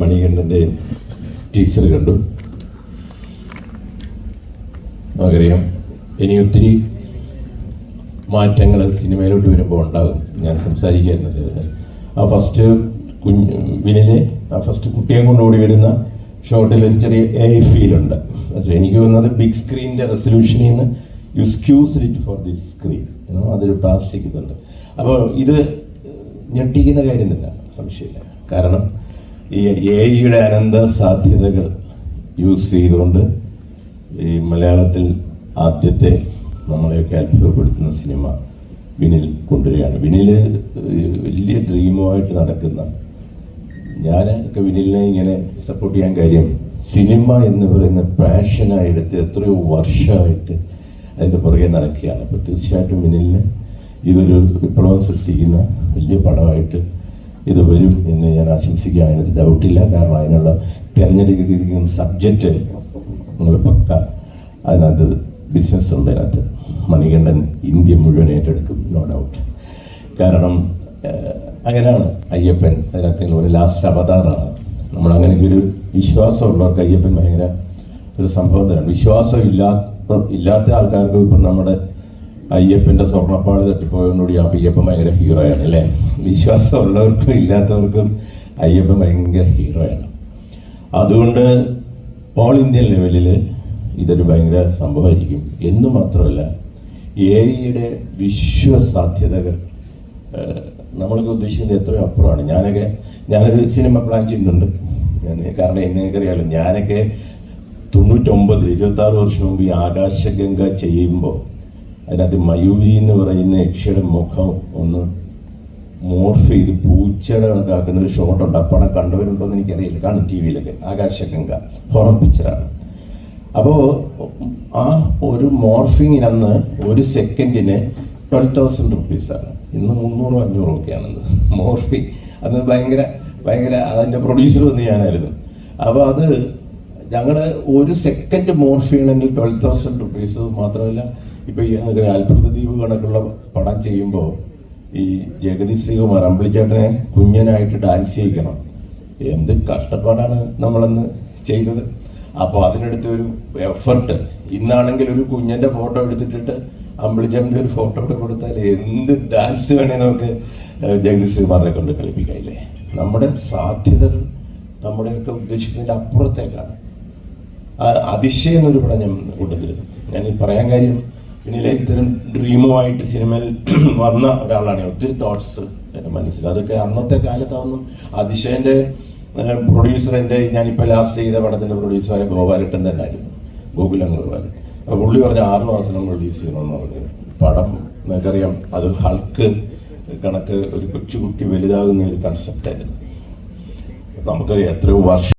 മണികണ്ഠന്റെ teacher കണ്ടു. നമുക്കറിയാം ഇനി ഒത്തിരി മാറ്റങ്ങൾ സിനിമയിലോട്ട് വരുമ്പോൾ ഉണ്ടാകും. ഞാൻ സംസാരിക്കുന്നത്. ആ ഫസ്റ്റ് കുഞ്ഞ് വിനിലെ ആ ഫസ്റ്റ് കുട്ടിയെ കൊണ്ട് ഓടി വരുന്ന ഷോട്ടിൽ ഒരു ചെറിയ എ ഫീലുണ്ട് പക്ഷേ എനിക്ക് വന്നത് ബിഗ് സ്ക്രീനിന്റെ റെസൊല്യൂഷനിൽ നിന്ന് you squeeze it for this screen അതൊരു പ്ലാസ്റ്റിക് ഇതുണ്ട്. അപ്പോൾ ഇത് ഞെട്ടിക്കുന്ന കാര്യം തന്നെ സംശയമില്ല. കാരണം ഈ എ ഐയുടെ അനന്ത സാധ്യതകൾ യൂസ് ചെയ്തുകൊണ്ട് ഈ മലയാളത്തിൽ ആദ്യത്തെ നമ്മളെയൊക്കെ അത്ഭുതപ്പെടുത്തുന്ന സിനിമ വിനിൽ കൊണ്ടുവരികയാണ് വിനിൽ വലിയ ഡ്രീമുമായിട്ട് നടക്കുന്ന ഞാൻ ഒക്കെ വിനിലിനെ ഇങ്ങനെ സപ്പോർട്ട് ചെയ്യാൻ കാര്യം സിനിമ എന്ന് പറയുന്ന പാഷനായി എത്രയോ വർഷമായിട്ട് അതിന്റെ പുറകെ നടക്കുകയാണ്. അപ്പോൾ തീർച്ചയായിട്ടും വിനിലിന് ഇതൊരു വിപ്ലവം സൃഷ്ടിക്കുന്ന വലിയ പടമായിട്ട് ഇത് വരും എന്ന് ഞാൻ ആശംസിക്കുക അതിനകത്ത് ഡൗട്ടില്ല കാരണം അതിനുള്ള തിരഞ്ഞെടുക്കുന്ന സബ്ജക്റ്റ് നിങ്ങൾ പക്ക അതിനകത്ത് ബിസിനസ് ഉണ്ട്. അതിനകത്ത് മണികണ്ഠൻ ഇന്ത്യ മുഴുവൻ ഏറ്റെടുക്കും. നോ ഡൗട്ട് കാരണം അങ്ങനെയാണ് അയ്യപ്പൻ. അതിനകത്ത് ഒരു ലാസ്റ്റ് അവതാറാണ്. നമ്മൾ അങ്ങനെ ഒരു വിശ്വാസമുള്ളവർക്ക് അയ്യപ്പൻ ഭയങ്കര ഒരു സംഭവം വിശ്വാസം ഇല്ലാത്ത ഇല്ലാത്ത ആൾക്കാർക്ക് ഇപ്പം നമ്മുടെ അയ്യപ്പന്റെ സ്വർണപ്പാട് തട്ടിപ്പോയതോടുകൂടി ആ അയ്യപ്പൻ ഭയങ്കര ഹീറോയാണ് അല്ലേ? വിശ്വാസം ഉള്ളവർക്കും ഇല്ലാത്തവർക്കും അയ്യപ്പൻ ഭയങ്കര ഹീറോയാണ് അതുകൊണ്ട് ഓൾ ഇന്ത്യൻ ലെവലിൽ ഇതൊരു ഭയങ്കര സംഭവമായിരിക്കും. എന്ന് മാത്രമല്ല എ ഐയുടെ വിശ്വസാധ്യതകൾ നമ്മൾക്ക് ഉദ്ദേശിക്കുന്നത് എത്രയോ അപ്പുറമാണ്. ഞാനൊക്കെ ഞാനൊരു സിനിമ പ്ലാൻ ചെയ്യുന്നുണ്ട് ഞാൻ കാരണം എന്നെനിക്കറിയാമല്ലോ ഞാനൊക്കെ തൊണ്ണൂറ്റൊമ്പതിൽ ഇരുപത്താറ് വർഷം മുമ്പ് ഈ ആകാശഗംഗ ചെയ്യുമ്പോൾ അതിനകത്ത് മയൂരി എന്ന് പറയുന്ന യക്ഷയുടെ മുഖം ഒന്ന് മോർഫ് ചെയ്ത് പൂച്ചയുടെ കണക്കാക്കുന്ന ഒരു ഷോട്ട് ഉണ്ട് ആ പടം കണ്ടവരുണ്ടോ എന്ന് എനിക്കറിയില്ല. കാണും ടി വിയിലൊക്കെ. ആകാശഗംഗ. ഹൊറർ പിക്ചറാണ് അപ്പോൾ ആ ഒരു മോർഫിങ്ങിനന്ന് ഒരു സെക്കൻഡിന് ട്വൽവ് തൗസൻഡ് റുപ്പീസാണ് ഇന്ന് മുന്നൂറോ അഞ്ഞൂറോ ഒക്കെയാണെന്ന്. മോർഫി അന്ന് ഭയങ്കര ഭയങ്കര അതിന്റെ പ്രൊഡ്യൂസർ വന്ന് ഞാനായിരുന്നു. അപ്പോൾ അത് ഞങ്ങൾ ഒരു സെക്കൻഡ് മോർഫ് ചെയ്യണമെങ്കിൽ ട്വൽവ് തൗസൻഡ് റുപ്പീസ് മാത്രമല്ല ഇപ്പോൾ ഈ അത്ഭുത ദ്വീപ് കണക്കുള്ള പടം ചെയ്യുമ്പോൾ ഈ ജഗതി ശ്രീകുമാർ അമ്പിളിച്ചേട്ടനെ കുഞ്ഞനായിട്ട് ഡാൻസ് ചെയ്യിക്കണം. എന്ത് കഷ്ടപ്പാടാണ് നമ്മളന്ന് ചെയ്തത്. അപ്പോൾ അതിനെടുത്ത് ഒരു എഫർട്ട് ഇന്നാണെങ്കിൽ ഒരു കുഞ്ഞന്റെ ഫോട്ടോ എടുത്തിട്ടിട്ട് അമ്പിളിച്ചേട്ടന്റെ ഒരു ഫോട്ടോ കൂടെ കൊടുത്താൽ എന്ത് ഡാൻസ് വേണേ നമുക്ക് ജഗതി ശ്രീകുമാറിനെ കൊണ്ട് കളിപ്പിക്കായില്ലേ നമ്മുടെ സാധ്യതകൾ നമ്മുടെയൊക്കെ ഉദ്ദേശിക്കുന്നതിന്റെ അപ്പുറത്തേക്കാണ്. അതിശയം ഒരു പടം ഞാൻ കൊണ്ടുതരുന്നു ഞാൻ പറയാൻ കാര്യം പിന്നിലെ ഇത്തരം ഡ്രീമുമായിട്ട് സിനിമയിൽ വന്ന ഒരാളാണ്. ഒത്തിരി തോട്ട്സ് മനസ്സിൽ. അതൊക്കെ അന്നത്തെ കാലത്താവുന്നു അതിശയന്റെ പ്രൊഡ്യൂസർ എന്റെ ഞാനിപ്പോൾ ലാസ്റ്റ് ചെയ്ത പടത്തിന്റെ പ്രൊഡ്യൂസറായ ഗോപാലട്ടൻ തന്നെ ആയിരുന്നു ഗോകുലം ഗോപാലൻ. അപ്പോൾ പുള്ളി പറഞ്ഞ ആറ് മാസം റിലീസ് ചെയ്യണമെന്ന് പറഞ്ഞു. പടം നിനക്കറിയാം അത് ഹൾക്ക് കണക്ക് ഒരു കൊച്ചുകുട്ടി വലുതാകുന്ന ഒരു കൺസെപ്റ്റായിരുന്നു നമുക്കറിയാം എത്രയോ വർഷം